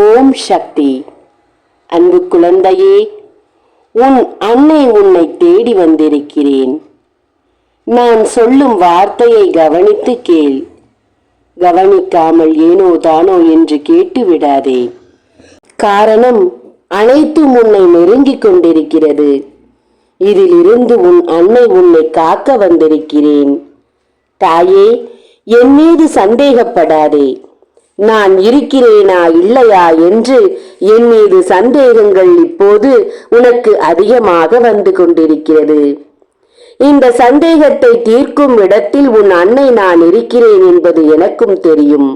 ஓம் சக்தி. அன்பு குழந்தையே உன் அன்னை உன்னை தேடி வந்திருக்கிறேன். நான் சொல்லும் வார்த்தையை கவனித்து கேள். கவனிக்காமல் ஏனோ தானோ என்று கேட்டு விடாதே. காரணம் அனைத்தும் உன்னை நெருங்கிக் கொண்டிருக்கிறது. இதிலிருந்து உன் அன்னை உன்னை காக்க வந்திருக்கிறேன். தாயே என் மீது சந்தேகப்படாதே. நான் இருக்கிறேனா இல்லையா என்று என் மீது சந்தேகங்கள் இப்போது உனக்கு அதிகமாக வந்து கொண்டிருக்கிறது. இந்த சந்தேகத்தை தீர்க்கும் இடத்தில் உன் அன்னை நான் இருக்கிறேன் என்பது எனக்கும் தெரியும்.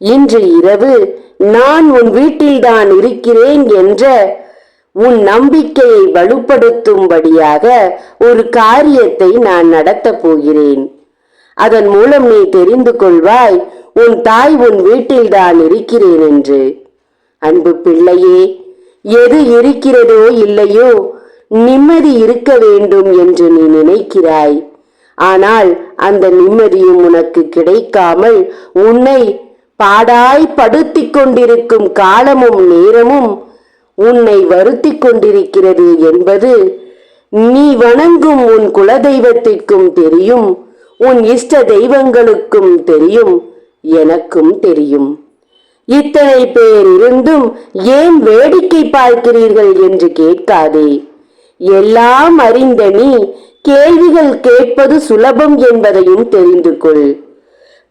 இன்று இரவு நான் உன் வீட்டில்தான் இருக்கிறேன் என்ற உன் நம்பிக்கையை வலுப்படுத்தும்படியாக ஒரு காரியத்தை நான் நடத்தப் போகிறேன். அதன் மூலம் நீ தெரிந்து கொள்வாய் உன் தாய் உன் வீட்டில்தான் இருக்கிறேன் என்று. அன்பு பிள்ளையே எது இருக்கிறதோ இல்லையோ நிம்மதி இருக்க வேண்டும் என்று நீ நினைக்கிறாய். ஆனால் அந்த நிம்மதியும் உனக்கு கிடைக்காமல் உன்னை பாடாய் படுத்தி கொண்டிருக்கும் காலமும் நேரமும் உன்னை வருத்திக் கொண்டிருக்கிறது என்பது நீ வணங்கும் உன் குலதெய்வத்திற்கும் தெரியும் உன் இஷ்ட தெய்வங்களுக்கும் தெரியும். எனக்கும் தெரியும். இத்தனை பேர் இருந்தும் ஏன் வேடிக்கை பார்க்கிறீர்கள் என்று கேட்காதே. எல்லாம் அறிந்த நீ கேள்விகள் கேட்பது சுலபம் என்பதையும் தெரிந்து கொள்.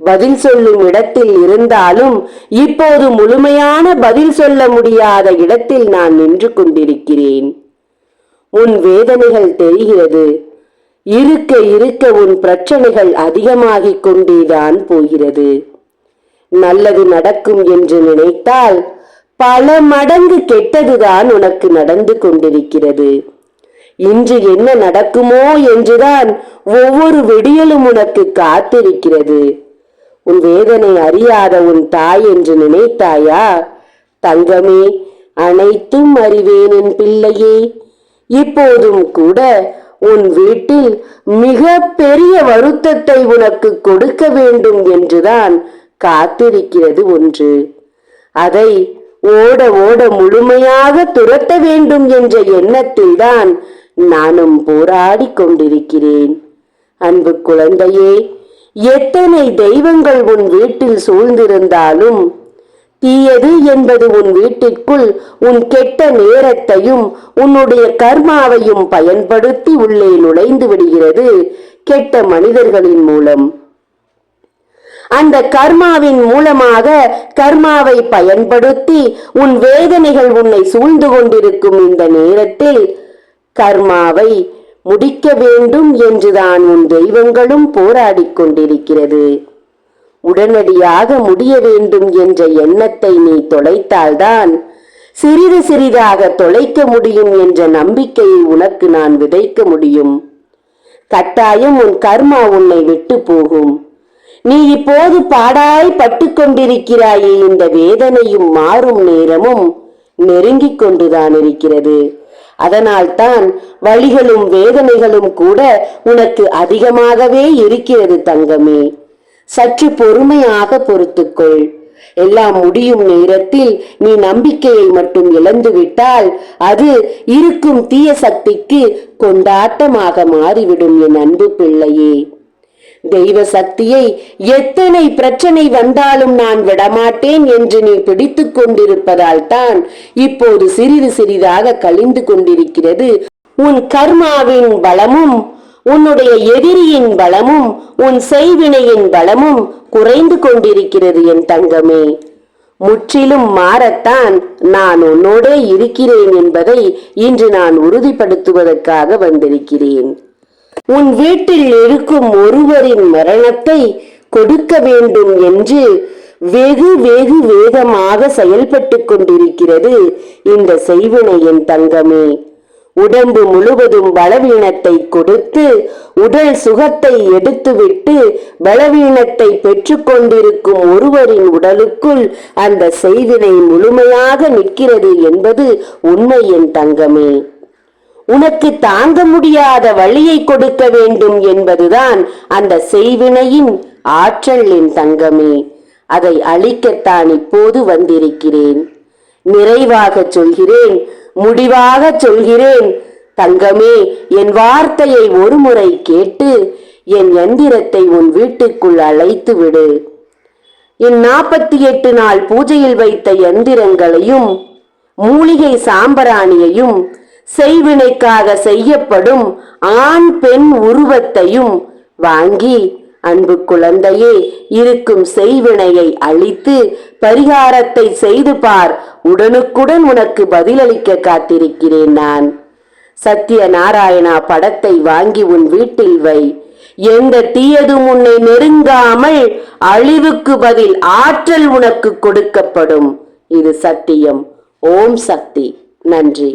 பதில் சொல்லும் இடத்தில் இருந்தாலும் இப்போது முழுமையான பதில் சொல்ல முடியாத இடத்தில் நான் நின்று கொண்டிருக்கிறேன். உன் வேதனைகள் தெரிகிறது. இருக்க இருக்க உன் பிரச்சனைகள் அதிகமாகிக் கொண்டேதான் போகிறது. நல்லது நடக்கும் என்று நினைத்தால் பல மடங்கு கெட்டதுதான் உனக்கு நடந்து கொண்டிருக்கிறது. இன்று என்ன நடக்குமோ என்றுதான் ஒவ்வொரு விடியலும் உனக்கு காத்திருக்கிறது. உன் வேதனை அறியாத உன் தாய் என்று நினைத்தாயா? தங்கமே அனைத்தும் அறிவேன் என் பிள்ளையே. இப்போதும் கூட உன் வீட்டில் மிக பெரிய வருத்தத்தை உனக்கு கொடுக்க வேண்டும் என்றுதான் காத்திருக்கிறது ஒன்று. அதை ஓட ஓட முழுமையாக துரத்த வேண்டும் என்ற எண்ணத்தில்தான் நானும் போராடி கொண்டிருக்கிறேன். அன்பு குழந்தையே எத்தனை தெய்வங்கள் உன் வீட்டில் சூழ்ந்திருந்தாலும் தீயது என்பது உன் வீட்டிற்குள் உன் கெட்ட நேரத்தையும் உன்னுடைய கர்மாவையும் பயன்படுத்தி உள்ளே நுழைந்து விடுகிறது கெட்ட மனிதர்களின் மூலம். அந்த கர்மாவின் மூலமாக கர்மாவை பயன்படுத்தி உன் வேதனைகள் உன்னை சூழ்ந்து கொண்டிருக்கும் இந்த நேரத்தில் கர்மாவை முடிக்க வேண்டும் என்றுதான் உன் தெய்வங்களும் போராடிக் கொண்டிருக்கிறது. உடனடியாக முடிய வேண்டும் என்ற எண்ணத்தை நீ தொலைத்தால்தான் சிறிது சிறிதாக தொலைக்க முடியும் என்ற நம்பிக்கையை உனக்கு நான் விதைக்க முடியும். கட்டாயம் உன் கர்மா உன்னை விட்டு போகும். நீ இப்போது பாடாய் பட்டு கொண்டிருக்கிறாயே இந்த வேதனையும் மாறும் நேரமும் நெருங்கிக் கொண்டுதான் இருக்கிறது. அதனால்தான் வழிகளும் வேதனைகளும் கூட உனக்கு அதிகமாகவே இருக்கிறது தங்கமே. சற்று பொறுமையாக பொறுத்துக்கொள். எல்லாம் முடியும் நேரத்தில் நீ நம்பிக்கையை மட்டும் இழந்து விட்டால் அது இருக்கும் தீய சக்திக்கு கொண்டாட்டமாக மாறிவிடும் என் அன்பு பிள்ளையே. தெய்வ சக்தியை எத்தனை பிரச்சனை வந்தாலும் நான் விடமாட்டேன் என்று நீ பிடித்துக் கொண்டிருப்பதால் தான் இப்போது சிறிது சிறிதாக கழிந்து கொண்டிருக்கிறது. உன் கர்மாவின் பலமும் உன்னுடைய எதிரியின் பலமும் உன் செய்வினையின் பலமும் குறைந்து கொண்டிருக்கிறது என் தங்கமே. முற்றிலும் மாறத்தான் நான் உன்னோடே இருக்கிறேன் என்பதை இன்று நான் உறுதிப்படுத்துவதற்காக வந்திருக்கிறேன். உன் வீட்டில் இருக்கும் ஒருவரின் மரணத்தை கொடுக்க வேண்டும் என்று வெகு வெகு வேகமாக செயல்பட்டு கொண்டிருக்கிறது இந்த செய்வினையின் தங்கமே. உடம்பு முழுவதும் பலவீனத்தை கொடுத்து உடல் சுகத்தை எடுத்துவிட்டு பலவீனத்தை பெற்றுக்கொண்டிருக்கும் ஒருவரின் உடலுக்குள் அந்த செய்வினை முழுமையாக நிற்கிறது என்பது உண்மை என் தங்கமே. உனக்கு தாங்க முடியாத வழியை கொடுக்க வேண்டும் என்பதுதான் அந்த செய்வினையின் ஆற்றல் என் தங்கமே. அதை அழிக்கத்தான் இப்போது வந்திருக்கிறேன். நிறைவாக சொல்கிறேன் முடிவாக சொல்கிறேன். தங்கமே என் வார்த்தையை ஒருமுறை கேட்டு என் எந்திரத்தை உன் வீட்டுக்குள் அழைத்து விடு. என் நாற்பத்தி எட்டு நாள் பூஜையில் வைத்த எந்திரங்களையும் மூலிகை சாம்பராணியையும் செய்வினைக்காக செய்யப்படும் ஆண் பெண் உருவத்தையும் வாங்கி அன்பு குழந்தையே இருக்கும் செய்வினையை அழித்து பரிகாரத்தை செய்து பார். உடனுக்குடன் உனக்கு பதிலளிக்க காத்திருக்கிறேன் நான். சத்திய நாராயணா படத்தை வாங்கி உன் வீட்டில் வை. எந்த தீயதும் உன்னை நெருங்காமல் அழிவுக்கு பதில் ஆற்றல் உனக்கு கொடுக்கப்படும். இது சத்தியம். ஓம் சக்தி. நன்றி.